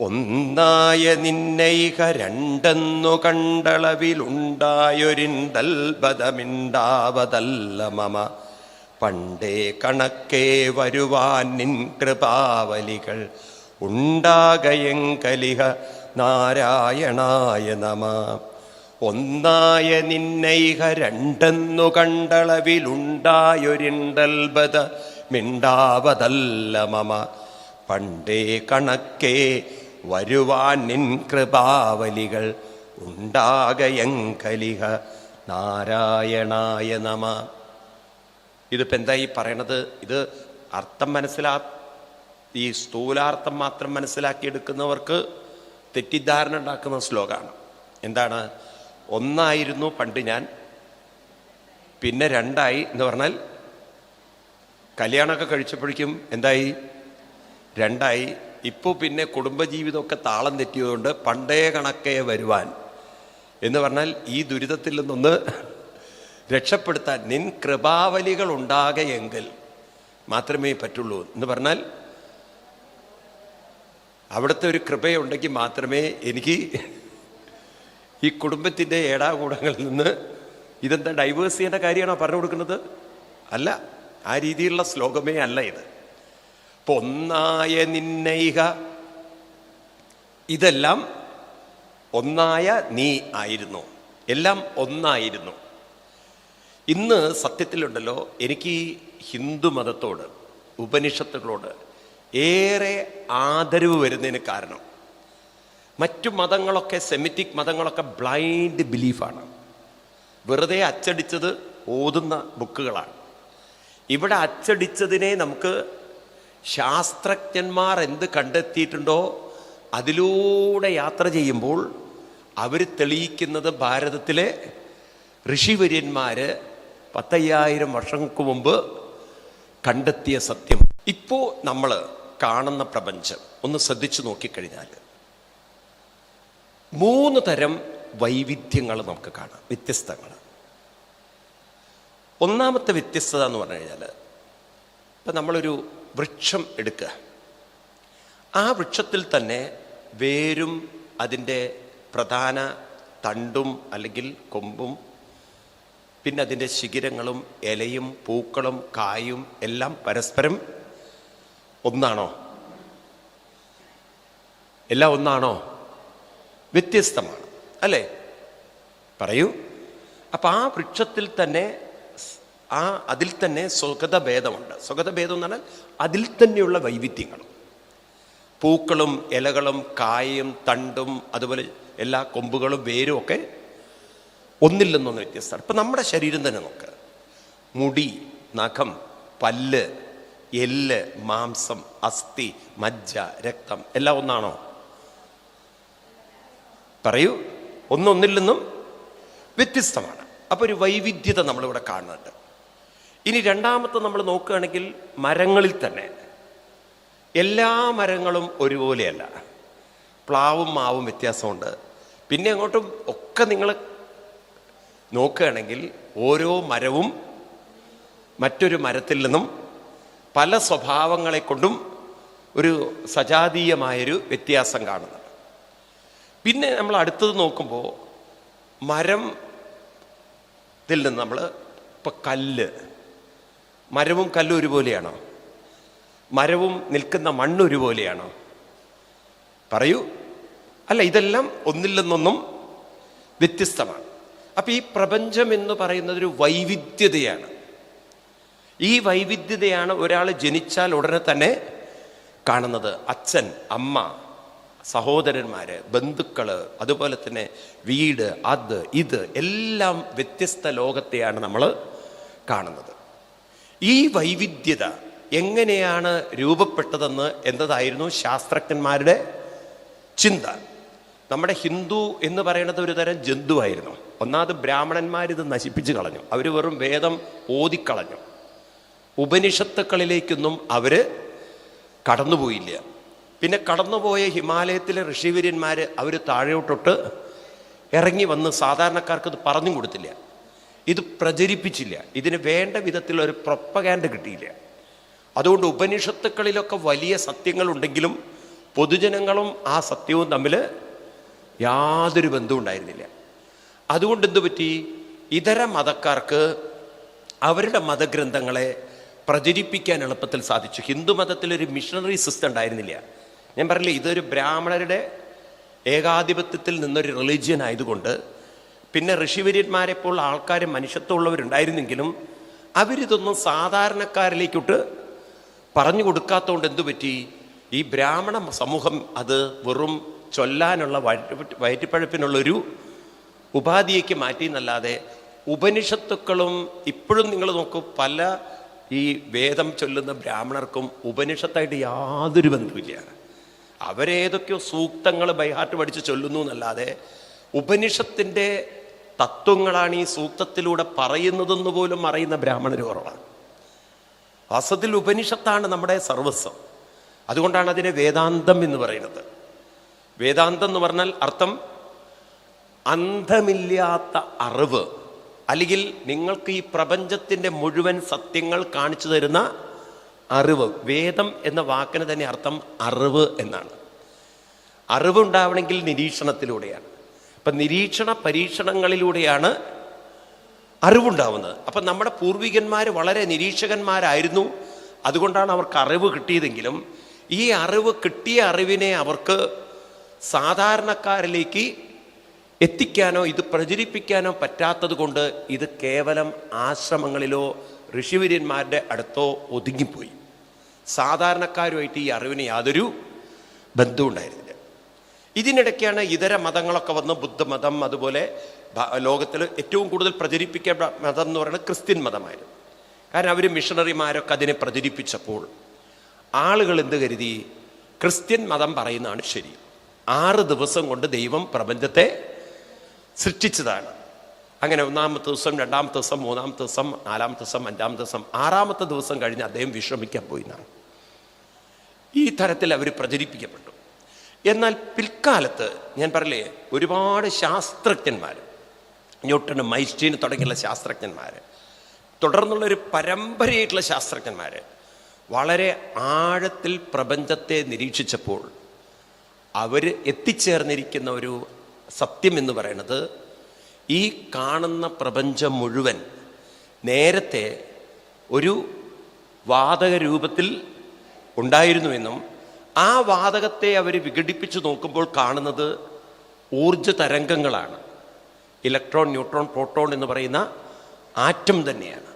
ഒന്നായ നിന്നൈക രണ്ടെന്നു കണ്ടളവിലുണ്ടായൊരിന്തൽബതമിണ്ടാവതല്ല മമ. പണ്ടേ കണക്കേ വരുവാൻ നിൻ കൃപാവലികൾ ഉണ്ടാകയെങ്കലിഹ നാരായണായ നമ. ഒന്നായ നിന്നൈക രണ്ടെന്നു കണ്ടളവിലുണ്ടായൊരിണ്ടൽബദ മിണ്ടാവതല്ല മമ. പണ്ടേ കണക്കേ വരുവാൻ നിൻ കൃപാവലികൾ ഉണ്ടാകയങ്കലിഹ നാരായണായ നമ. ഇതിപ്പോൾ എന്താ ഈ പറയണത്? ഇത് അർത്ഥം മനസ്സിലാ ഈ സ്ഥൂലാർത്ഥം മാത്രം മനസ്സിലാക്കിയെടുക്കുന്നവർക്ക് തെറ്റിദ്ധാരണ ഉണ്ടാക്കുന്ന ശ്ലോകമാണ് എന്താണ്? ഒന്നായിരുന്നു പണ്ട് ഞാൻ പിന്നെ രണ്ടായി എന്ന് പറഞ്ഞാൽ കല്യാണമൊക്കെ കഴിച്ചപ്പോഴേക്കും എന്തായി? രണ്ടായി. ഇപ്പോൾ പിന്നെ കുടുംബജീവിതമൊക്കെ താളം തെറ്റിയതുകൊണ്ട് പണ്ടേ കണക്കേ വരുവാൻ. എന്ന് പറഞ്ഞാൽ ഈ ദുരിതത്തിൽ നിന്നൊന്ന് രക്ഷപ്പെടുത്താൻ നിൻ കൃപാവലികൾ ഉണ്ടാകെങ്കിൽ മാത്രമേ പറ്റുള്ളൂ. എന്ന് പറഞ്ഞാൽ അവിടുത്തെ ഒരു കൃപയുണ്ടെങ്കിൽ മാത്രമേ എനിക്ക് ഈ കുടുംബത്തിന്റെ ഏടാകൂടങ്ങളിൽ നിന്ന് ഇതെന്താ ഡൈവേഴ്സ് ചെയ്യേണ്ട കാര്യമാണോ പറഞ്ഞു കൊടുക്കുന്നത് അല്ല ആ രീതിയിലുള്ള ശ്ലോകമേ അല്ല ഇത്. ഒന്നായ നിന്നൈക ഇതെല്ലാം ഒന്നായ നീ ആയിരുന്നു. എല്ലാം ഒന്നായിരുന്നു. ഇന്ന് സത്യത്തിലുണ്ടല്ലോ എനിക്ക് ഹിന്ദു മതത്തോട് ഉപനിഷത്തുകളോട് ഏറെ ആദരവ് വരുന്നതിന് കാരണം മറ്റു മതങ്ങളൊക്കെ സെമിറ്റിക് മതങ്ങളൊക്കെ ബ്ലൈൻഡ് ബിലീഫാണ്. വെറുതെ അച്ചടിച്ചത് ഓതുന്ന ബുക്കുകളാണ്. ഇവിടെ അച്ചടിച്ചതിനെ നമുക്ക് ശാസ്ത്രജ്ഞന്മാർ എന്ത് കണ്ടെത്തിയിട്ടുണ്ടോ അതിലൂടെ യാത്ര ചെയ്യുമ്പോൾ അവർ തെളിയിക്കുന്നത് ഭാരതത്തിലെ ഋഷിവര്യന്മാര് പത്തയ്യായിരം വർഷങ്ങൾക്ക് മുമ്പ് കണ്ടെത്തിയ സത്യം. ഇപ്പോൾ നമ്മൾ കാണുന്ന പ്രപഞ്ചം ഒന്ന് ശ്രദ്ധിച്ചു നോക്കിക്കഴിഞ്ഞാൽ മൂന്ന് തരം വൈവിധ്യങ്ങൾ നമുക്ക് കാണാം വ്യത്യസ്തങ്ങൾ ഒന്നാമത്തെ വ്യത്യസ്തത എന്ന് പറഞ്ഞു കഴിഞ്ഞാൽ ഇപ്പം നമ്മളൊരു വൃക്ഷം എടുക്കുക. ആ വൃക്ഷത്തിൽ തന്നെ വേരും അതിന്റെ പ്രധാന തണ്ടും അല്ലെങ്കിൽ കൊമ്പും പിന്നെ അതിന്റെ ശിഖിരങ്ങളും ഇലയും പൂക്കളും കായും എല്ലാം പരസ്പരം ഒന്നാണോ? എല്ലാം ഒന്നാണോ? വ്യത്യസ്തമാണ്. അല്ലേ? പറയൂ. അപ്പം ആ വൃക്ഷത്തിൽ തന്നെ ആ അതിൽ തന്നെ സ്വഗത ഭേദമുണ്ട് സ്വഗത ഭേദം എന്ന് പറഞ്ഞാൽ അതിൽ തന്നെയുള്ള വൈവിധ്യങ്ങൾ പൂക്കളും ഇലകളും കായയും തണ്ടും അതുപോലെ എല്ലാ കൊമ്പുകളും വേരും ഒക്കെ ഒന്നിൽ നിന്നൊന്ന് വ്യത്യസ്തമാണ്. ഇപ്പം നമ്മുടെ ശരീരം തന്നെ നോക്ക്. മുടി നഖം പല്ല് എല്ല് മാംസം അസ്ഥി മജ്ജ രക്തം എല്ലാം ഒന്നാണോ? പറയൂ. ഒന്നൊന്നില്ലെന്നും നിന്നും വ്യത്യസ്തമാണ്. അപ്പോൾ ഒരു വൈവിധ്യത നമ്മളിവിടെ കാണുന്നുണ്ട്. ഇനി രണ്ടാമത്തെ നമ്മൾ നോക്കുകയാണെങ്കിൽ മരങ്ങളിൽ തന്നെ. എല്ലാ മരങ്ങളും ഒരുപോലെയല്ല. പ്ലാവും മാവും വ്യത്യാസമുണ്ട്. പിന്നെ അങ്ങോട്ടും ഒക്കെ നിങ്ങൾ നോക്കുകയാണെങ്കിൽ ഓരോ മരവും മറ്റൊരു മരത്തിൽ നിന്നും പല സ്വഭാവങ്ങളെ കൊണ്ടും ഒരു സജാതീയമായൊരു വ്യത്യാസം കാണുന്നത് പിന്നെ നമ്മൾ അടുത്തത് നോക്കുമ്പോൾ മരം ത്തിൽ നിന്ന് നമ്മൾ ഇപ്പം കല്ല് മരവും കല്ലും ഒരുപോലെയാണോ? മരവും നിൽക്കുന്ന മണ്ണ് ഒരുപോലെയാണോ? പറയൂ. അല്ല ഇതെല്ലാം ഒന്നിൽ നിന്നൊന്നും വ്യത്യസ്തമാണ്. അപ്പൊ ഈ പ്രപഞ്ചം എന്ന് പറയുന്നത് ഒരു വൈവിധ്യതയാണ്. ഈ വൈവിധ്യതയാണ് ഒരാൾ ജനിച്ചാൽ ഉടനെ തന്നെ കാണുന്നത്. അച്ഛൻ അമ്മ സഹോദരന്മാര് ബന്ധുക്കൾ അതുപോലെ തന്നെ വീട് അത് ഇത് എല്ലാം വ്യത്യസ്ത ലോകത്തെയാണ് നമ്മൾ കാണുന്നത്. ഈ വൈവിധ്യത എങ്ങനെയാണ് രൂപപ്പെട്ടതെന്ന് എന്നതായിരുന്നു ശാസ്ത്രജ്ഞന്മാരുടെ ചിന്ത. നമ്മുടെ ഹിന്ദു എന്ന് പറയുന്നത് ഒരു തരം ജന്തുവായിരുന്നു. ഒന്നാമത് ബ്രാഹ്മണന്മാർ ഇത് നശിപ്പിച്ചു കളഞ്ഞു. അവർ വെറും വേദം ഓതിക്കളഞ്ഞു. ഉപനിഷത്തുക്കളിലേക്കൊന്നും അവർ കടന്നുപോയില്ല. പിന്നെ കടന്നുപോയ ഹിമാലയത്തിലെ ഋഷിവര്യന്മാര് അവർ താഴോട്ടൊട്ട് ഇറങ്ങി വന്ന് സാധാരണക്കാർക്ക് ഇത് പറഞ്ഞും കൊടുത്തില്ല. ഇത് പ്രചരിപ്പിച്ചില്ല. ഇതിന് വേണ്ട വിധത്തിലുള്ള ഒരു പ്രൊപ്പകാൻഡ് കിട്ടിയില്ല. അതുകൊണ്ട് ഉപനിഷത്തുക്കളിലൊക്കെ വലിയ സത്യങ്ങളുണ്ടെങ്കിലും പൊതുജനങ്ങളും ആ സത്യവും തമ്മിൽ യാതൊരു ബന്ധവും ഉണ്ടായിരുന്നില്ല. അതുകൊണ്ട് എന്തു പറ്റി? ഇതര മതക്കാർക്ക് അവരുടെ മതഗ്രന്ഥങ്ങളെ പ്രചരിപ്പിക്കാൻ എളുപ്പത്തിൽ സാധിച്ചു. ഹിന്ദു മതത്തിലൊരു മിഷണറി സിസ്റ്റം ഉണ്ടായിരുന്നില്ല. ഞാൻ പറഞ്ഞില്ലേ ഇതൊരു ബ്രാഹ്മണരുടെ ഏകാധിപത്യത്തിൽ നിന്നൊരു റിലീജിയൻ ആയതുകൊണ്ട് പിന്നെ ഋഷിവര്യന്മാരെ പോലുള്ള ആൾക്കാർ മനുഷ്യത്വമുള്ളവരുണ്ടായിരുന്നെങ്കിലും അവരിതൊന്നും സാധാരണക്കാരിലേക്കോട്ട് പറഞ്ഞു കൊടുക്കാത്തതുകൊണ്ട് എന്തു പറ്റി? ഈ ബ്രാഹ്മണ സമൂഹം അത് വെറും ചൊല്ലാനുള്ള വയറ്റ് വയറ്റിപ്പഴപ്പിനുള്ളൊരു ഉപാധിയേക്ക് മാറ്റി എന്നല്ലാതെ ഉപനിഷത്തുക്കളും ഇപ്പോഴും നിങ്ങൾ നോക്കൂ പല ഈ വേദം ചൊല്ലുന്ന ബ്രാഹ്മണർക്കും ഉപനിഷത്തായിട്ട് യാതൊരു ബന്ധമില്ല അവരേതൊക്കെയോ സൂക്തങ്ങൾ ബൈഹാർട്ട് പഠിച്ച് ചൊല്ലുന്നു എന്നല്ലാതെ ഉപനിഷത്തിന്റെ തത്വങ്ങളാണ് ഈ സൂക്തത്തിലൂടെ പറയുന്നതെന്ന് പോലും അറിയുന്ന ബ്രാഹ്മണർ കുറവാണ്. വാസ്തവത്തിൽ ഉപനിഷത്താണ് നമ്മുടെ സർവസ്വം. അതുകൊണ്ടാണ് അതിനെ വേദാന്തം എന്ന് പറയുന്നത്. വേദാന്തം എന്ന് പറഞ്ഞാൽ അർത്ഥം അന്ധമില്ലാത്ത അറിവ് അല്ലെങ്കിൽ നിങ്ങൾക്ക് ഈ പ്രപഞ്ചത്തിന്റെ മുഴുവൻ സത്യങ്ങൾ കാണിച്ചു തരുന്ന അറിവ്. വേദം എന്ന വാക്കിന് തന്നെ അർത്ഥം അറിവ് എന്നാണ്. അറിവുണ്ടാവണമെങ്കിൽ നിരീക്ഷണത്തിലൂടെയാണ്. അപ്പം നിരീക്ഷണ പരീക്ഷണങ്ങളിലൂടെയാണ് അറിവുണ്ടാവുന്നത്. അപ്പം നമ്മുടെ പൂർവികന്മാർ വളരെ നിരീക്ഷകന്മാരായിരുന്നു. അതുകൊണ്ടാണ് അവർക്ക് അറിവ് കിട്ടിയതെങ്കിലും ഈ അറിവ് കിട്ടിയ അറിവിനെ അവർക്ക് സാധാരണക്കാരിലേക്ക് എത്തിക്കാനോ ഇത് പ്രചരിപ്പിക്കാനോ പറ്റാത്തത് കൊണ്ട് ഇത് കേവലം ആശ്രമങ്ങളിലോ ഋഷിവര്യന്മാരുടെ അടുത്തോ ഒതുങ്ങിപ്പോയി. സാധാരണക്കാരുമായിട്ട് ഈ അറിവിന് യാതൊരു ബന്ധവും ഉണ്ടായിരുന്നില്ല ഇതിനിടയ്ക്കാണ് ഇതര മതങ്ങളൊക്കെ വന്ന് ബുദ്ധമതം അതുപോലെ ലോകത്തിൽ ഏറ്റവും കൂടുതൽ പ്രചരിപ്പിക്കേണ്ട മതം എന്ന് പറയുന്നത് ക്രിസ്ത്യൻ മതമായിരുന്നു. കാരണം അവർ മിഷണറിമാരൊക്കെ അതിനെ പ്രചരിപ്പിച്ചപ്പോൾ ആളുകൾ എന്ത് കരുതി? ക്രിസ്ത്യൻ മതം പറയുന്നതാണ് ശരി. ആറ് ദിവസം കൊണ്ട് ദൈവം പ്രപഞ്ചത്തെ സൃഷ്ടിച്ചതാണ്. അങ്ങനെ ഒന്നാമത്തെ ദിവസം രണ്ടാമത്തെ ദിവസം മൂന്നാമത്തെ ദിവസം നാലാമത്തെ ദിവസം അഞ്ചാമത്തെ ദിവസം ആറാമത്തെ ദിവസം കഴിഞ്ഞ് അദ്ദേഹം വിശ്രമിക്കാൻ പോയി എന്നാണ് ഈ തരത്തിൽ അവർ പ്രചരിപ്പിക്കപ്പെട്ടു. എന്നാൽ പിൽക്കാലത്ത് ഞാൻ പറയലേ ഒരുപാട് ശാസ്ത്രജ്ഞന്മാർ ന്യൂട്ടനും മൈസ്റ്റീന് തുടങ്ങിയുള്ള ശാസ്ത്രജ്ഞന്മാർ തുടർന്നുള്ളൊരു പരമ്പരയായിട്ടുള്ള ശാസ്ത്രജ്ഞന്മാർ വളരെ ആഴത്തിൽ പ്രപഞ്ചത്തെ നിരീക്ഷിച്ചപ്പോൾ അവർ എത്തിച്ചേർന്നിരിക്കുന്ന ഒരു സത്യം എന്ന് പറയുന്നത് ഈ കാണുന്ന പ്രപഞ്ചം മുഴുവൻ നേരത്തെ ഒരു വാതക രൂപത്തിൽ ഉണ്ടായിരുന്നുവെന്നും ആ വാതകത്തെ അവർ വിഘടിപ്പിച്ച് നോക്കുമ്പോൾ കാണുന്നത് ഊർജ തരംഗങ്ങളാണ് ഇലക്ട്രോൺ ന്യൂട്രോൺ പ്രോട്ടോൺ എന്ന് പറയുന്ന ആറ്റം തന്നെയാണ്.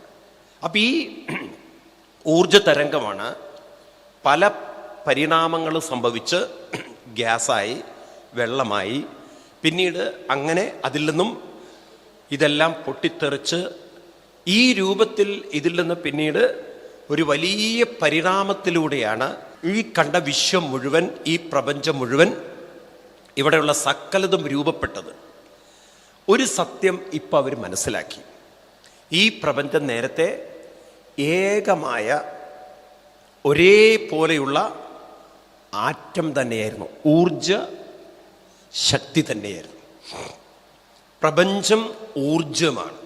അപ്പം ഈ ഊർജ തരംഗമാണ് പല പരിണാമങ്ങൾ സംഭവിച്ച് ഗ്യാസായി വെള്ളമായി പിന്നീട് അങ്ങനെ അതിൽ നിന്നും ഇതെല്ലാം പൊട്ടിത്തെറിച്ച് ഈ രൂപത്തിൽ ഇതിൽ നിന്ന് പിന്നീട് ഒരു വലിയ പരിണാമത്തിലൂടെയാണ് ഈ കണ്ട വിശ്വം മുഴുവൻ ഈ പ്രപഞ്ചം മുഴുവൻ ഇവിടെയുള്ള സകലതും രൂപപ്പെട്ടത് ഒരു സത്യം ഇപ്പം അവർ മനസ്സിലാക്കി. ഈ പ്രപഞ്ചം നേരത്തെ ഏകമായ ഒരേപോലെയുള്ള ആറ്റം തന്നെയായിരുന്നു. ഊർജ ശക്തി തന്നെയായിരുന്നു. പ്രപഞ്ചം ഊർജമാണ്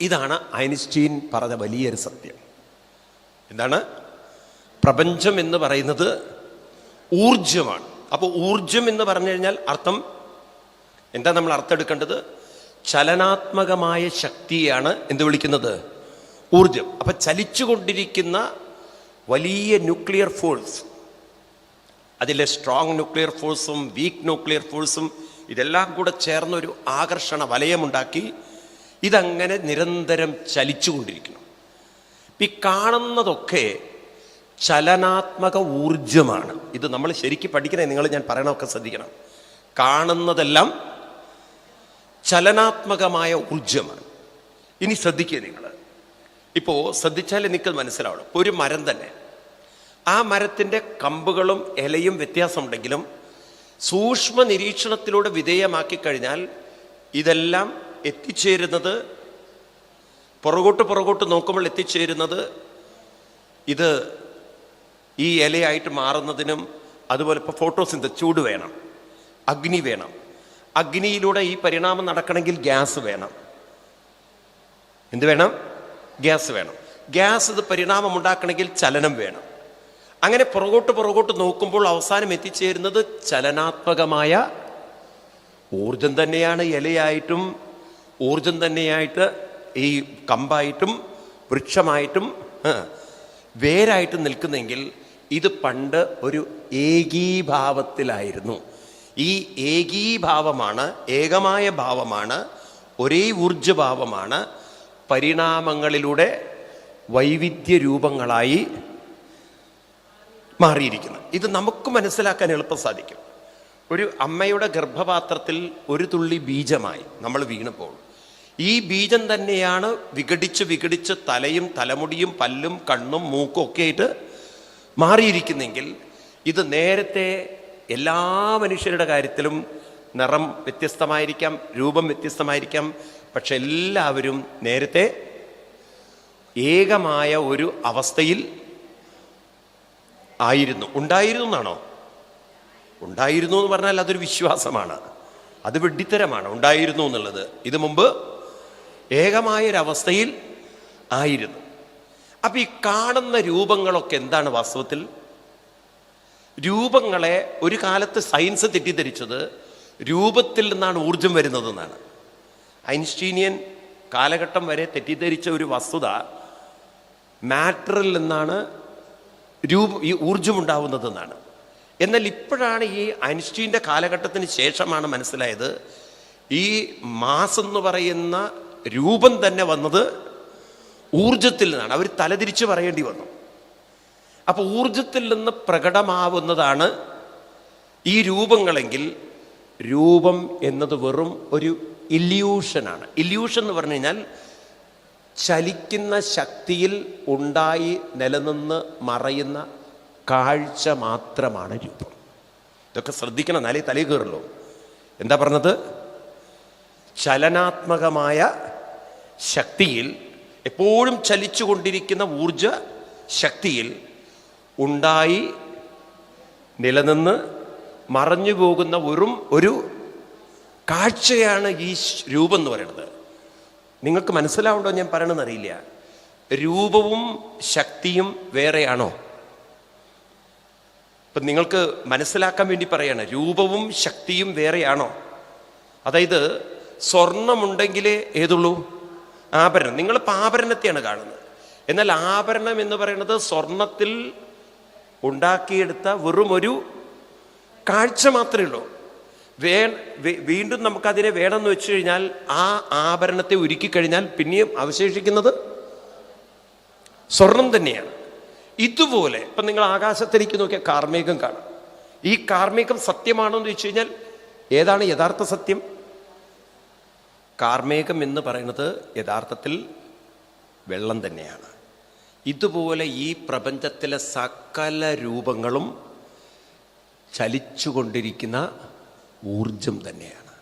ഇതാണ് ഐൻസ്റ്റീൻ പറഞ്ഞ വലിയൊരു സത്യം. എന്താണ്? പ്രപഞ്ചം എന്ന് പറയുന്നത് ഊർജമാണ് അപ്പോൾ ഊർജം എന്ന് പറഞ്ഞു കഴിഞ്ഞാൽ അർത്ഥം എന്താ നമ്മൾ അർത്ഥം എടുക്കേണ്ടത് ചലനാത്മകമായ ശക്തിയാണ് എന്ത് വിളിക്കുന്നത്? ഊർജം അപ്പൊ ചലിച്ചുകൊണ്ടിരിക്കുന്ന വലിയ ന്യൂക്ലിയർ ഫോഴ്സ് അതിലെ സ്ട്രോങ് ന്യൂക്ലിയർ ഫോഴ്സും വീക്ക് ന്യൂക്ലിയർ ഫോഴ്സും ഇതെല്ലാം കൂടെ ചേർന്നൊരു ആകർഷണ വലയമുണ്ടാക്കി ഇതങ്ങനെ നിരന്തരം ചലിച്ചുകൊണ്ടിരിക്കുന്നു. ഈ കാണുന്നതൊക്കെ ചലനാത്മക ഊർജമാണ് ഇത് നമ്മൾ ശരിക്കും പഠിക്കണേ നിങ്ങൾ ഞാൻ പറയണമൊക്കെ ശ്രദ്ധിക്കണം. കാണുന്നതെല്ലാം ചലനാത്മകമായ ഊർജമാണ് ഇനി ശ്രദ്ധിക്കുക നിങ്ങൾ. ഇപ്പോൾ ശ്രദ്ധിച്ചാൽ നിങ്ങൾക്ക് മനസ്സിലാവണം ഒരു മരം തന്നെ. ആ മരത്തിന്റെ കമ്പുകളും ഇലയും വ്യത്യാസമുണ്ടെങ്കിലും സൂക്ഷ്മ നിരീക്ഷണത്തിലൂടെ വിധേയമാക്കി കഴിഞ്ഞാൽ ഇതെല്ലാം എത്തിച്ചേരുന്നത് പുറകോട്ട് പുറകോട്ട് നോക്കുമ്പോൾ എത്തിച്ചേരുന്നത് ഇത് ഈ ഇലയായിട്ട് മാറുന്നതിനും അതുപോലെ ഇപ്പോൾ ഫോട്ടോസിന്ത ചൂട് വേണം. അഗ്നി വേണം. അഗ്നിയിലൂടെ ഈ പരിണാമം നടക്കണമെങ്കിൽ ഗ്യാസ് വേണം. എന്ത് വേണം? ഗ്യാസ് വേണം. ഗ്യാസ് ഇത് പരിണാമം ഉണ്ടാക്കണമെങ്കിൽ ചലനം വേണം. അങ്ങനെ പുറകോട്ട് പുറകോട്ട് നോക്കുമ്പോൾ അവസാനം എത്തിച്ചേരുന്നത് ചലനാത്മകമായ ഊർജം തന്നെയാണ് ഇലയായിട്ടും ഊർജം തന്നെയായിട്ട് ഈ കമ്പായിട്ടും വൃക്ഷമായിട്ടും വേരായിട്ടും നിൽക്കുന്നെങ്കിൽ ഇത് പണ്ട് ഒരു ഏകീഭാവത്തിലായിരുന്നു. ഈ ഏകീഭാവമാണ് ഏകമായ ഭാവമാണ് ഒരേ ഊർജഭാവമാണ് പരിണാമങ്ങളിലൂടെ വൈവിധ്യ രൂപങ്ങളായി മാറിയിരിക്കുന്നത്. ഇത് നമുക്ക് മനസ്സിലാക്കാൻ എളുപ്പം സാധിക്കും. ഒരു അമ്മയുടെ ഗർഭപാത്രത്തിൽ ഒരു തുള്ളി ബീജമായി നമ്മൾ വീണപ്പോൾ ഈ ബീജം തന്നെയാണ് വിഘടിച്ച് വിഘടിച്ച് തലയും തലമുടിയും പല്ലും കണ്ണും മൂക്കും ഒക്കെ ആയിട്ട് മാറിയിരിക്കുന്നെങ്കിൽ ഇത് നേരത്തെ എല്ലാ മനുഷ്യരുടെ കാര്യത്തിലും നിറം വ്യത്യസ്തമായിരിക്കാം രൂപം വ്യത്യസ്തമായിരിക്കാം. പക്ഷെ എല്ലാവരും നേരത്തെ ഏകമായ ഒരു അവസ്ഥയിൽ ആയിരുന്നു. ഉണ്ടായിരുന്നു എന്നാണോ? ഉണ്ടായിരുന്നു എന്ന് പറഞ്ഞാൽ അതൊരു വിശ്വാസമാണ്. അത് വെഡിത്തരമാണ് ഉണ്ടായിരുന്നു എന്നുള്ളത്. ഇത് മുമ്പ് ഏകമായൊരവസ്ഥയിൽ ആയിരുന്നു. അപ്പൊ ഈ കാണുന്ന രൂപങ്ങളൊക്കെ എന്താണ് വാസ്തവത്തിൽ? രൂപങ്ങളെ ഒരു കാലത്ത് സയൻസ് തെറ്റിദ്ധരിച്ചത് രൂപത്തിൽ നിന്നാണ് ഊർജം വരുന്നതെന്നാണ്. ഐൻസ്റ്റീനിയൻ കാലഘട്ടം വരെ തെറ്റിദ്ധരിച്ച ഒരു വസ്തുത മാറ്ററിൽ നിന്നാണ് രൂപ ഈ ഊർജമുണ്ടാവുന്നതെന്നാണ് എന്നാൽ ഇപ്പോഴാണ് ഈ ഐൻസ്റ്റീന്റെ കാലഘട്ടത്തിന് ശേഷമാണ് മനസ്സിലായത് ഈ മാസ് എന്ന് പറയുന്ന രൂപം തന്നെ വന്നത് ഊർജത്തിൽ നിന്നാണ്. അവർ തലതിരിച്ച് പറയേണ്ടി വന്നു. അപ്പൊ ഊർജത്തിൽ നിന്ന് പ്രകടമാവുന്നതാണ് ഈ രൂപങ്ങളെങ്കിൽ രൂപം എന്നത് വെറും ഒരു ഇല്യൂഷനാണ്. ഇല്യൂഷൻ എന്ന് പറഞ്ഞു കഴിഞ്ഞാൽ ചലിക്കുന്ന ശക്തിയിൽ ഉണ്ടായി നിലനിന്ന് മറയുന്ന കാഴ്ച മാത്രമാണ് രൂപം. ഇതൊക്കെ ശ്രദ്ധിക്കണം എന്നാലേ തലയിൽ കയറുള്ളൂ. എന്താ പറഞ്ഞത്? ചലനാത്മകമായ ശക്തിയിൽ എപ്പോഴും ചലിച്ചുകൊണ്ടിരിക്കുന്ന ഊർജ ശക്തിയിൽ ഉണ്ടായി നിലനിന്ന് മറഞ്ഞു പോകുന്ന വെറും ഒരു കാഴ്ചയാണ് ഈ രൂപം എന്ന് പറയുന്നത്. നിങ്ങൾക്ക് മനസ്സിലാവുണ്ടോ ഞാൻ പറയണമെന്ന് അറിയില്ല. രൂപവും ശക്തിയും വേറെയാണോ? ഇപ്പം നിങ്ങൾക്ക് മനസ്സിലാക്കാൻ വേണ്ടി പറയാണ് രൂപവും ശക്തിയും വേറെയാണോ? അതായത് സ്വർണമുണ്ടെങ്കിലേ ഏതുള്ളൂ? ആഭരണം. നിങ്ങൾ ആഭരണത്തെയാണ് കാണുന്നത്. എന്നാൽ ആഭരണം എന്ന് പറയുന്നത് സ്വർണത്തിൽ ഉണ്ടാക്കിയെടുത്ത വെറും ഒരു കാഴ്ച മാത്രമേ ഉള്ളൂ. വേ വീണ്ടും നമുക്കതിനെ വേണമെന്ന് വെച്ച് കഴിഞ്ഞാൽ ആ ആഭരണത്തെ ഒരുക്കി കഴിഞ്ഞാൽ പിന്നെയും അവശേഷിക്കുന്നത് സ്വർണം തന്നെയാണ്. ഇതുപോലെ ഇപ്പം നിങ്ങൾ ആകാശത്തിലേക്ക് നോക്കിയ കാർമ്മികം കാണാം. ഈ കാർമ്മികം സത്യമാണോ എന്ന് ചോദിച്ചു കഴിഞ്ഞാൽ ഏതാണ് യഥാർത്ഥ സത്യം? കാർമേഘം എന്ന് പറയുന്നത് യഥാർത്ഥത്തിൽ വെള്ളം തന്നെയാണ്. ഇതുപോലെ ഈ പ്രപഞ്ചത്തിലെ സകല രൂപങ്ങളും ചലിച്ചുകൊണ്ടിരിക്കുന്ന ഊർജം തന്നെയാണ്.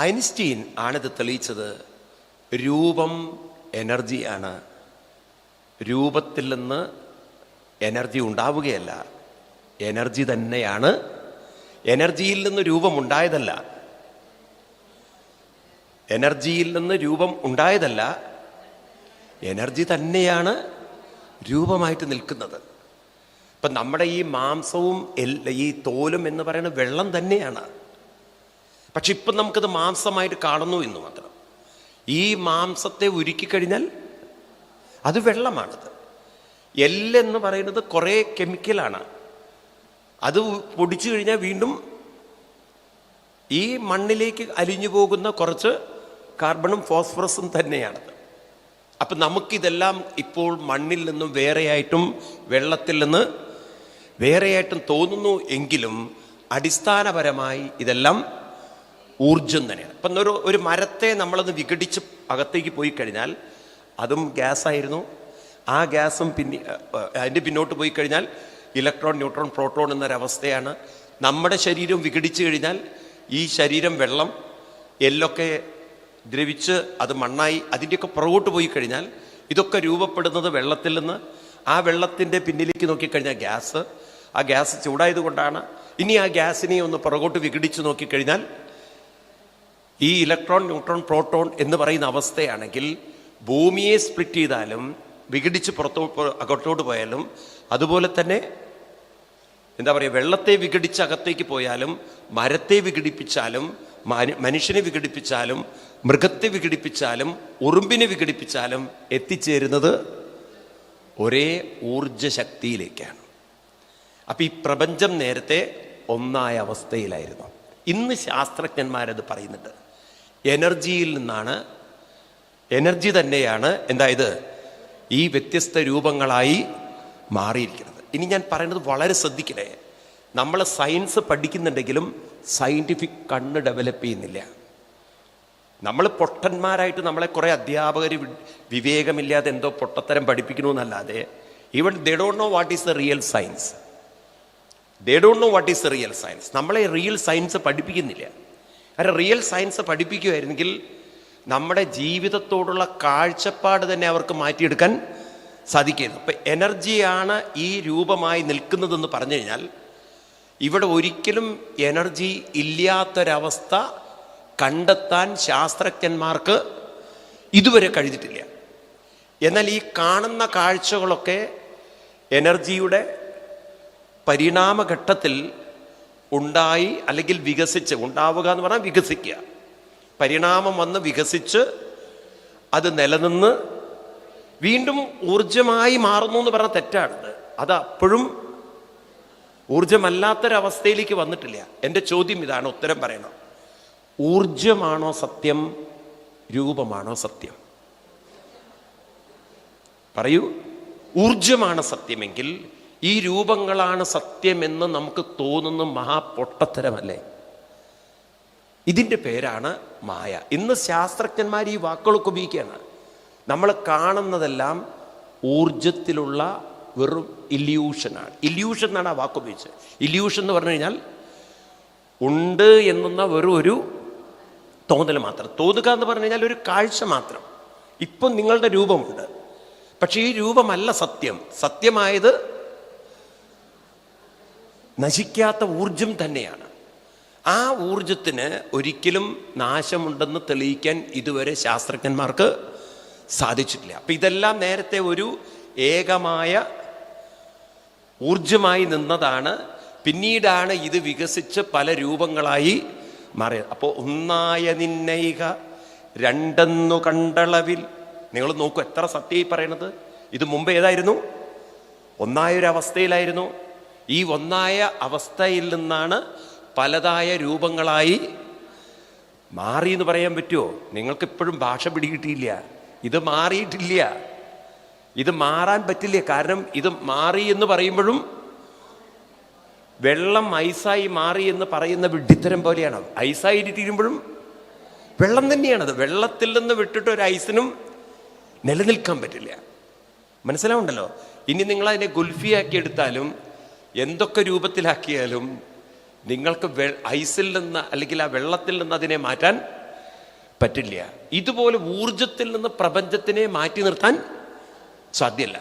ഐൻസ്റ്റീൻ ആണിത് തെളിയിച്ചത്. രൂപം എനർജിയാണ്. രൂപത്തിൽ നിന്ന് എനർജി ഉണ്ടാവുകയല്ല. എനർജി തന്നെയാണ്. എനർജിയിൽ നിന്ന് രൂപം ഉണ്ടായതല്ല. എനർജിയിൽ നിന്ന് രൂപം ഉണ്ടായതല്ല എനർജി തന്നെയാണ് രൂപമായിട്ട് നിൽക്കുന്നത്. ഇപ്പം നമ്മുടെ ഈ മാംസവും ഈ തോലും എന്ന് പറയുന്ന വെള്ളം തന്നെയാണ്. പക്ഷെ ഇപ്പം നമുക്കത് മാംസമായിട്ട് കാണുന്നു എന്ന് മാത്രം. ഈ മാംസത്തെ ഉരുക്കി കഴിഞ്ഞാൽ അത് വെള്ളമാണത്. എല്ലെന്ന് പറയുന്നത് കുറേ കെമിക്കലാണ് അത് പൊടിച്ചു കഴിഞ്ഞാൽ വീണ്ടും ഈ മണ്ണിലേക്ക് അലിഞ്ഞു പോകുന്ന കുറച്ച് കാർബണും ഫോസ്ഫറസും തന്നെയാണത് അപ്പം നമുക്കിതെല്ലാം ഇപ്പോൾ മണ്ണിൽ നിന്നും വേറെയായിട്ടും വെള്ളത്തിൽ നിന്ന് വേറെയായിട്ടും തോന്നുന്നു എങ്കിലും അടിസ്ഥാനപരമായി ഇതെല്ലാം ഊർജം തന്നെയാണ്. ഇപ്പം ഒരു ഒരു മരത്തെ നമ്മളൊന്ന് വിഘടിച്ച് അകത്തേക്ക് പോയി കഴിഞ്ഞാൽ അതും ഗ്യാസായിരുന്നു. ആ ഗ്യാസും പിന്നെ അതിന്റെ പിന്നോട്ട് പോയി കഴിഞ്ഞാൽ ഇലക്ട്രോൺ ന്യൂട്രോൺ പ്രോട്ടോൺ എന്നൊരവസ്ഥയാണ്. നമ്മുടെ ശരീരം വിഘടിച്ചു കഴിഞ്ഞാൽ ഈ ശരീരം വെള്ളം എല്ലൊക്കെ ദ്രവിച്ച് അത് മണ്ണായി അതിന്റെയൊക്കെ പുറകോട്ട് പോയി കഴിഞ്ഞാൽ ഇതൊക്കെ രൂപപ്പെടുന്നത് വെള്ളത്തിൽ നിന്ന് ആ വെള്ളത്തിന്റെ പിന്നിലേക്ക് നോക്കിക്കഴിഞ്ഞാൽ ഗ്യാസ്. ആ ഗ്യാസ് ചൂടായത് കൊണ്ടാണ്. ഇനി ആ ഗ്യാസിനെ ഒന്ന് പുറകോട്ട് വിഘടിച്ച് നോക്കിക്കഴിഞ്ഞാൽ ഈ ഇലക്ട്രോൺ ന്യൂട്രോൺ പ്രോട്ടോൺ എന്ന് പറയുന്ന അവസ്ഥയാണെങ്കിൽ ഭൂമിയെ സ്പ്ലിറ്റ് ചെയ്താലും വിഘടിച്ച് പുറത്തോ അകത്തോട്ട് പോയാലും അതുപോലെ തന്നെ എന്താ പറയുക വെള്ളത്തെ വിഘടിച്ച് അകത്തേക്ക് പോയാലും മരത്തെ വിഘടിപ്പിച്ചാലും മനുഷ്യനെ വിഘടിപ്പിച്ചാലും മൃഗത്തെ വിഘടിപ്പിച്ചാലും ഉറുമ്പിനെ വിഘടിപ്പിച്ചാലും എത്തിച്ചേരുന്നത് ഒരേ ഊർജ ശക്തിയിലേക്കാണ് അപ്പൊ ഈ പ്രപഞ്ചം നേരത്തെ ഒന്നായ അവസ്ഥയിലായിരുന്നു. ഇന്ന് ശാസ്ത്രജ്ഞന്മാരത് പറയുന്നുണ്ട്. എനർജിയിൽ നിന്നാണ് എനർജി തന്നെയാണ് എന്തായത്? ഈ വ്യത്യസ്ത രൂപങ്ങളായി മാറിയിരിക്കുന്നത്. ഇനി ഞാൻ പറയുന്നത് വളരെ ശ്രദ്ധിക്കണേ. നമ്മൾ സയൻസ് പഠിക്കുന്നുണ്ടെങ്കിലും സയന്റിഫിക് കണ്ണ് ഡെവലപ്പ് ചെയ്യുന്നില്ല. നമ്മൾ പൊട്ടന്മാരായിട്ട് നമ്മളെ കുറേ അധ്യാപകർ വിവേകമില്ലാതെ എന്തോ പൊട്ടത്തരം പഠിപ്പിക്കണമെന്നല്ലാതെ even they don't know what is the real science they don't know what is the real science നമ്മളെ റിയൽ സയൻസ് പഠിപ്പിക്കുന്നില്ല. കാരണം റിയൽ സയൻസ് പഠിപ്പിക്കുമായിരുന്നെങ്കിൽ നമ്മുടെ ജീവിതത്തോടുള്ള കാഴ്ചപ്പാട് തന്നെ അവർക്ക് മാറ്റിയെടുക്കാൻ സാധിക്കുന്നു അപ്പം എനർജിയാണ് ഈ രൂപമായി നിൽക്കുന്നതെന്ന് പറഞ്ഞു കഴിഞ്ഞാൽ ഇവിടെ ഒരിക്കലും എനർജി ഇല്ലാത്തൊരവസ്ഥ കണ്ടെത്താൻ ശാസ്ത്രജ്ഞന്മാർക്ക് ഇതുവരെ കഴിഞ്ഞിട്ടില്ല. എന്നാൽ ഈ കാണുന്ന കാഴ്ചകളൊക്കെ എനർജിയുടെ പരിണാമഘട്ടത്തിൽ ഉണ്ടായി അല്ലെങ്കിൽ വികസിച്ച് ഉണ്ടാവുക എന്ന് പറഞ്ഞാൽ വികസിക്കുക. പരിണാമം വന്ന് വികസിച്ച് അത് നിലനിന്ന് വീണ്ടും ഊർജമായി മാറുന്നു എന്ന് പറഞ്ഞാൽ തെറ്റാണ് അത് അപ്പോഴും ഊർജമല്ലാത്തൊരവസ്ഥയിലേക്ക് വന്നിട്ടില്ല. എന്റെ ചോദ്യം ഇതാണ് ഉത്തരം പറയണം. ഊർജമാണോ സത്യം? രൂപമാണോ സത്യം? പറയൂ. ഊർജമാണ് സത്യമെങ്കിൽ ഈ രൂപങ്ങളാണ് സത്യമെന്ന് നമുക്ക് തോന്നുന്ന മഹാപൊട്ടത്തരമല്ലേ? ഇതിന്റെ പേരാണ് മായ. ഇന്ന് ശാസ്ത്രജ്ഞന്മാർ ഈ വാക്കുകളൊക്കെ ഉപയോഗിക്കുകയാണ്. നമ്മൾ കാണുന്നതെല്ലാം ഊർജത്തിലുള്ള വെറും ഇല്യൂഷനാണ് ഇല്യൂഷൻ എന്നാണ് ആ വാക്ക് ഉപയോഗിച്ചത്. ഇല്യൂഷൻ എന്ന് പറഞ്ഞു കഴിഞ്ഞാൽ ഉണ്ട് എന്നുള്ള വെറും ഒരു തോന്നൽ മാത്രം. തോന്നുക എന്ന് പറഞ്ഞു കഴിഞ്ഞാൽ ഒരു കാഴ്ച മാത്രം. ഇപ്പം നിങ്ങളുടെ രൂപമുണ്ട്. പക്ഷേ ഈ രൂപമല്ല സത്യം. സത്യമായത് നശിക്കാത്ത ഊർജം തന്നെയാണ്. ആ ഊർജത്തിന് ഒരിക്കലും നാശമുണ്ടെന്ന് തെളിയിക്കാൻ ഇതുവരെ ശാസ്ത്രജ്ഞന്മാർക്ക് സാധിച്ചിട്ടില്ല. അപ്പം ഇതെല്ലാം നേരത്തെ ഒരു ഏകമായ ഊർജമായി നിന്നതാണ് പിന്നീടാണ് ഇത് വികസിച്ച് പല രൂപങ്ങളായി മാറിയത്. അപ്പോൾ ഒന്നായ നിന്നയിക രണ്ടെന്നു കണ്ടളവിൽ. നിങ്ങൾ നോക്കൂ എത്ര സത്യമായി പറയണത്. ഇത് മുമ്പ് ഏതായിരുന്നു? ഒന്നായ ഒരു അവസ്ഥയിലായിരുന്നു ഈ ഒന്നായ അവസ്ഥയിൽ നിന്നാണ് പലതായ രൂപങ്ങളായി മാറി എന്ന് പറയാൻ പറ്റുമോ നിങ്ങൾക്കിപ്പോഴും ഭാഷ പിടികിട്ടിയില്ല. ഇത് മാറിയിട്ടില്ല. ഇത് മാറാൻ പറ്റില്ല? കാരണം ഇത് മാറി എന്ന് പറയുമ്പോഴും വെള്ളം ഐസായി മാറി എന്ന് പറയുന്ന വിഡ്ഢിത്തരം പോലെയാണ്. ഐസായി തീരുമ്പോഴും വെള്ളം തന്നെയാണത്. വെള്ളത്തിൽ നിന്ന് വിട്ടിട്ട് ഒരു ഐസിനും നിലനിൽക്കാൻ പറ്റില്ല. മനസ്സിലാവുണ്ടല്ലോ? ഇനി നിങ്ങൾ അതിനെ ഗുൽഫിയാക്കി എടുത്താലും എന്തൊക്കെ രൂപത്തിലാക്കിയാലും നിങ്ങൾക്ക് വെ ഐസിൽ നിന്ന് അല്ലെങ്കിൽ ആ വെള്ളത്തിൽ നിന്ന് അതിനെ മാറ്റാൻ പറ്റില്ല. ഇതുപോലെ ഊർജത്തിൽ നിന്ന് പ്രപഞ്ചത്തിനെ മാറ്റി നിർത്താൻ സാധ്യമല്ല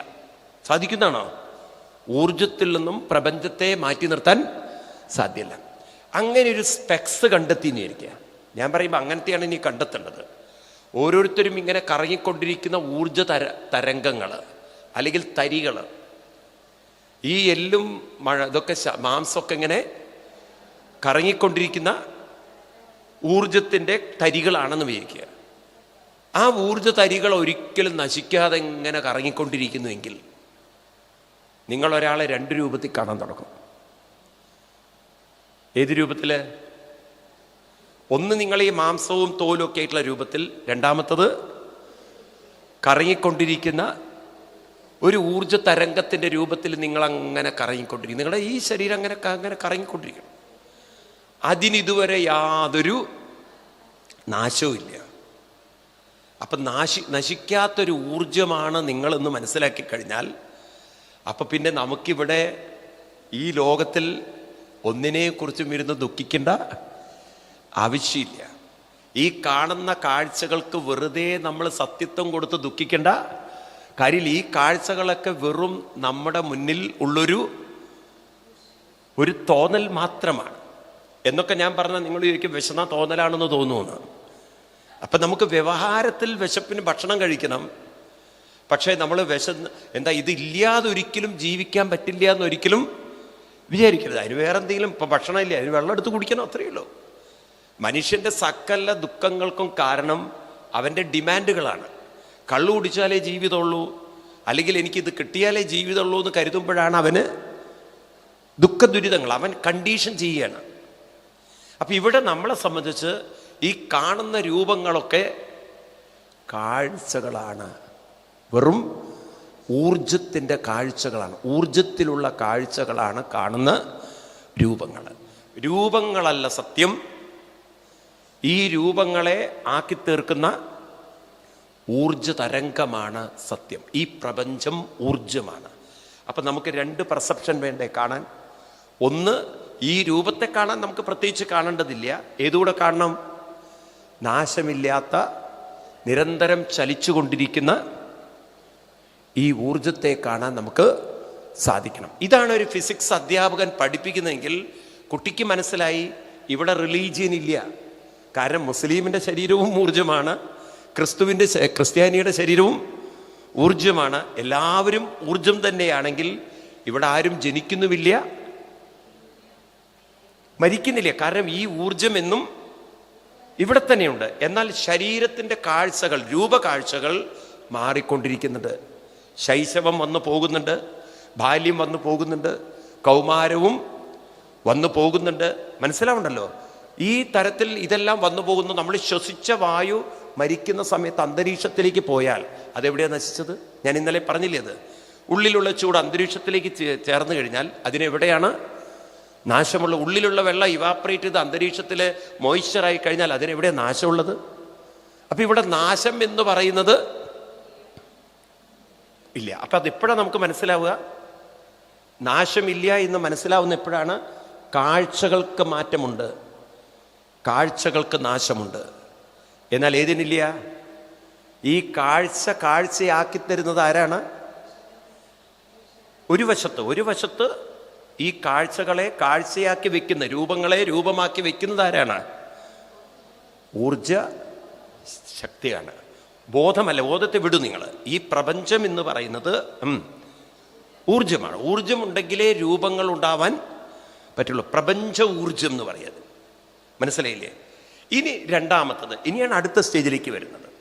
സാധിക്കുന്നതാണോ? ഊർജത്തിൽ നിന്നും പ്രപഞ്ചത്തെ മാറ്റി നിർത്താൻ സാധ്യമല്ല അങ്ങനെ ഒരു സ്പെക്സ് കണ്ടെത്തി എന്നിരിക്കുക ഞാൻ പറയുമ്പോൾ അങ്ങനത്തെയാണ് ഇനി കണ്ടെത്തേണ്ടത്. ഓരോരുത്തരും ഇങ്ങനെ കറങ്ങിക്കൊണ്ടിരിക്കുന്ന ഊർജ തര തരംഗങ്ങൾ അല്ലെങ്കിൽ തരികൾ ഈ എല്ലും മഴ ഇതൊക്കെ മാംസമൊക്കെ ഇങ്ങനെ കറങ്ങിക്കൊണ്ടിരിക്കുന്ന ഊർജത്തിന്റെ തരികളാണെന്ന് വിചാരിക്കുക. ആ ഊർജ തരികൾ ഒരിക്കലും നശിക്കാതെ ഇങ്ങനെ കറങ്ങിക്കൊണ്ടിരിക്കുന്നുവെങ്കിൽ നിങ്ങളൊരാളെ രണ്ട് രൂപത്തിൽ കാണാൻ തുടങ്ങും. ഏത് രൂപത്തിൽ? ഒന്ന് നിങ്ങൾ ഈ മാംസവും തോലും ഒക്കെ ആയിട്ടുള്ള രൂപത്തിൽ രണ്ടാമത്തത് കറങ്ങിക്കൊണ്ടിരിക്കുന്ന ഒരു ഊർജ തരംഗത്തിന്റെ രൂപത്തിൽ നിങ്ങളങ്ങനെ കറങ്ങിക്കൊണ്ടിരിക്കും. നിങ്ങളുടെ ഈ ശരീരം അങ്ങനെ അങ്ങനെ കറങ്ങിക്കൊണ്ടിരിക്കണം അതിനിതുവരെ യാതൊരു നാശവും ഇല്ല അപ്പം നാശി നശിക്കാത്തൊരു ഊർജമാണ് നിങ്ങളെന്ന് മനസ്സിലാക്കി കഴിഞ്ഞാൽ അപ്പം പിന്നെ നമുക്കിവിടെ ഈ ലോകത്തിൽ ഒന്നിനെക്കുറിച്ചും ഇരുന്ന് ദുഃഖിക്കേണ്ട ആവശ്യമില്ല. ഈ കാണുന്ന കാഴ്ചകൾക്ക് വെറുതെ നമ്മൾ സത്യത്വം കൊടുത്ത് ദുഃഖിക്കേണ്ട കാര്യം ഈ കാഴ്ചകളൊക്കെ വെറും നമ്മുടെ മുന്നിൽ ഉള്ളൊരു ഒരു തോന്നൽ മാത്രമാണ്. എന്നൊക്കെ ഞാൻ പറഞ്ഞാൽ നിങ്ങൾ ചോദിക്കും വിശന്ന തോന്നലാണെന്ന് തോന്നുമെന്ന്. അപ്പം നമുക്ക് വ്യവഹാരത്തിൽ വിശപ്പിന് ഭക്ഷണം കഴിക്കണം. പക്ഷേ നമ്മൾ വിശ എന്താ ഇതില്ലാതെ ഒരിക്കലും ജീവിക്കാൻ പറ്റില്ല എന്നൊരിക്കലും വിചാരിക്കരുത്. അതിന് വേറെ എന്തെങ്കിലും ഇപ്പം ഭക്ഷണം ഇല്ല? അതിന് വെള്ളം എടുത്ത് കുടിക്കണം അത്രയേ ഉള്ളൂ. മനുഷ്യന്റെ സകല ദുഃഖങ്ങൾക്കും കാരണം അവന്റെ ഡിമാൻഡുകളാണ്. കള്ളു കുടിച്ചാലേ ജീവിതമുള്ളൂ. അല്ലെങ്കിൽ എനിക്കിത് കിട്ടിയാലേ ജീവിതമുള്ളൂ എന്ന് കരുതുമ്പോഴാണ് അവന് ദുഃഖ ദുരിതങ്ങൾ അവൻ കണ്ടീഷൻ ചെയ്യുകയാണ്. അപ്പം ഇവിടെ നമ്മളെ സംബന്ധിച്ച് ഈ കാണുന്ന രൂപങ്ങളൊക്കെ കാഴ്ചകളാണ്. വെറും ഊർജത്തിന്റെ കാഴ്ചകളാണ്. ഊർജത്തിലുള്ള കാഴ്ചകളാണ് കാണുന്ന രൂപങ്ങൾ. രൂപങ്ങളല്ല സത്യം. ഈ രൂപങ്ങളെ ആക്കി തീർക്കുന്ന ഊർജ തരംഗമാണ് സത്യം. ഈ പ്രപഞ്ചം ഊർജമാണ് അപ്പം നമുക്ക് രണ്ട് പെർസെപ്ഷൻ വേണ്ടേ കാണാൻ? ഒന്ന് ഈ രൂപത്തെ കാണാൻ നമുക്ക് പ്രത്യേകിച്ച് കാണേണ്ടതില്ല. ഏതുകൂടെ കാണണം? നാശമില്ലാത്ത നിരന്തരം ചലിച്ചുകൊണ്ടിരിക്കുന്ന ഈ ഊർജത്തെ കാണാൻ നമുക്ക് സാധിക്കണം. ഇതാണ് ഒരു ഫിസിക്സ് അധ്യാപകൻ പഠിപ്പിക്കുന്നതെങ്കിൽ കുട്ടിക്ക് മനസ്സിലായി ഇവിടെ റിലീജിയൻ ഇല്ല. കാരണം മുസ്ലിമിന്റെ ശരീരവും ഊർജമാണ് ക്രിസ്തുവിന്റെ ക്രിസ്ത്യാനിയുടെ ശരീരവും ഊർജമാണ് എല്ലാവരും ഊർജം തന്നെയാണെങ്കിൽ ഇവിടെ ആരും ജനിക്കുന്നുമില്ല മരിക്കുന്നില്ല. കാരണം ഈ ഊർജം എന്നും ഇവിടെ തന്നെയുണ്ട്. എന്നാൽ ശരീരത്തിന്റെ കാഴ്ചകൾ രൂപകാഴ്ചകൾ മാറിക്കൊണ്ടിരിക്കുന്നുണ്ട്. ശൈശവം വന്നു പോകുന്നുണ്ട് ബാല്യം വന്നു പോകുന്നുണ്ട് കൗമാരവും വന്നു പോകുന്നുണ്ട്. മനസ്സിലാവുണ്ടല്ലോ? ഈ തരത്തിൽ ഇതെല്ലാം വന്നു പോകുന്നു. നമ്മൾ ശ്വസിച്ച വായു മരിക്കുന്ന സമയത്ത് അന്തരീക്ഷത്തിലേക്ക് പോയാൽ അതെവിടെയാണ് നശിച്ചത്? ഞാൻ ഇന്നലെ പറഞ്ഞില്ലേ അത്? ഉള്ളിലുള്ള ചൂട് അന്തരീക്ഷത്തിലേക്ക് ചേർന്ന് കഴിഞ്ഞാൽ അതിനെവിടെയാണ് നാശമുള്ള ഉള്ളിലുള്ള വെള്ളം ഇവാപ്രേറ്റ് ചെയ്ത് അന്തരീക്ഷത്തിൽ മോയ്സ്ചറായി കഴിഞ്ഞാൽ അതിനെവിടെ നാശമുള്ളത്? അപ്പം ഇവിടെ നാശം എന്ന് പറയുന്നത് ഇല്ല. അപ്പം അതെപ്പോഴാണ് നമുക്ക് മനസ്സിലാവുക? നാശമില്ല എന്ന് മനസ്സിലാവുന്ന എപ്പോഴാണ്? കാഴ്ചകൾക്ക് മാറ്റമുണ്ട്. കാഴ്ചകൾക്ക് നാശമുണ്ട്. എന്നാൽ ഏതിനില്ല? ഈ കാഴ്ച കാഴ്ചയാക്കി തരുന്നത് ആരാണ്? ഒരു വശത്ത്. ഒരു വശത്ത് ഈ കാഴ്ചകളെ കാഴ്ചയാക്കി വെക്കുന്ന രൂപങ്ങളെ രൂപമാക്കി വെക്കുന്നത് ആരാണ്? ഊർജ ശക്തിയാണ്. ബോധമല്ല ബോധത്തെ വിടു നിങ്ങൾ ഈ പ്രപഞ്ചം എന്ന് പറയുന്നത് ഊർജമാണ് ഊർജം ഉണ്ടെങ്കിലേ രൂപങ്ങൾ ഉണ്ടാവാൻ പറ്റുള്ളൂ. പ്രപഞ്ച ഊർജം എന്ന് പറയുന്നത്. മനസ്സിലായില്ലേ? ഇനി രണ്ടാമത്തത് ഇനിയാണ് അടുത്ത സ്റ്റേജിലേക്ക് വരുന്നത്.